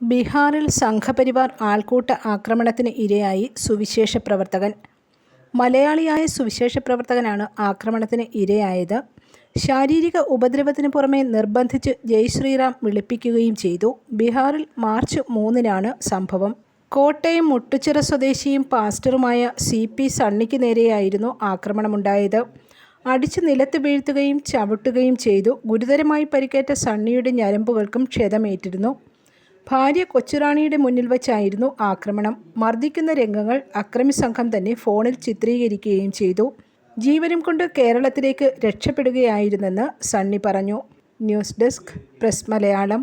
ബീഹാറിൽ സംഘപരിവാർ ആൾക്കൂട്ട ആക്രമണത്തിന് ഇരയായി സുവിശേഷ പ്രവർത്തകൻ. മലയാളിയായ സുവിശേഷ പ്രവർത്തകനാണ് ആക്രമണത്തിന് ഇരയായത്. ശാരീരിക ഉപദ്രവത്തിന് പുറമെ നിർബന്ധിച്ച് ജയ് ശ്രീറാം വിളിപ്പിക്കുകയും ചെയ്തു. ബീഹാറിൽ മാർച്ച് മൂന്നിനാണ് സംഭവം. കോട്ടയം മുട്ടുച്ചിറ സ്വദേശിയും പാസ്റ്ററുമായ സി പി സണ്ണിക്ക് നേരെയായിരുന്നു ആക്രമണമുണ്ടായത്. അടിച്ചു നിലത്ത് വീഴ്ത്തുകയും ചവിട്ടുകയും ചെയ്തു. ഗുരുതരമായി പരിക്കേറ്റ സണ്ണിയുടെ ഞരമ്പുകൾക്കും ക്ഷതമേറ്റിരുന്നു. ഭാര്യ കൊച്ചുറാണിയുടെ മുന്നിൽ വച്ചായിരുന്നു ആക്രമണം. മർദ്ദിക്കുന്ന രംഗങ്ങൾ അക്രമി സംഘം തന്നെ ഫോണിൽ ചിത്രീകരിക്കുകയും ചെയ്തു. ജീവനും കൊണ്ട് കേരളത്തിലേക്ക് രക്ഷപ്പെടുകയായിരുന്നെന്ന് സണ്ണി പറഞ്ഞു. News desk press Malayalam.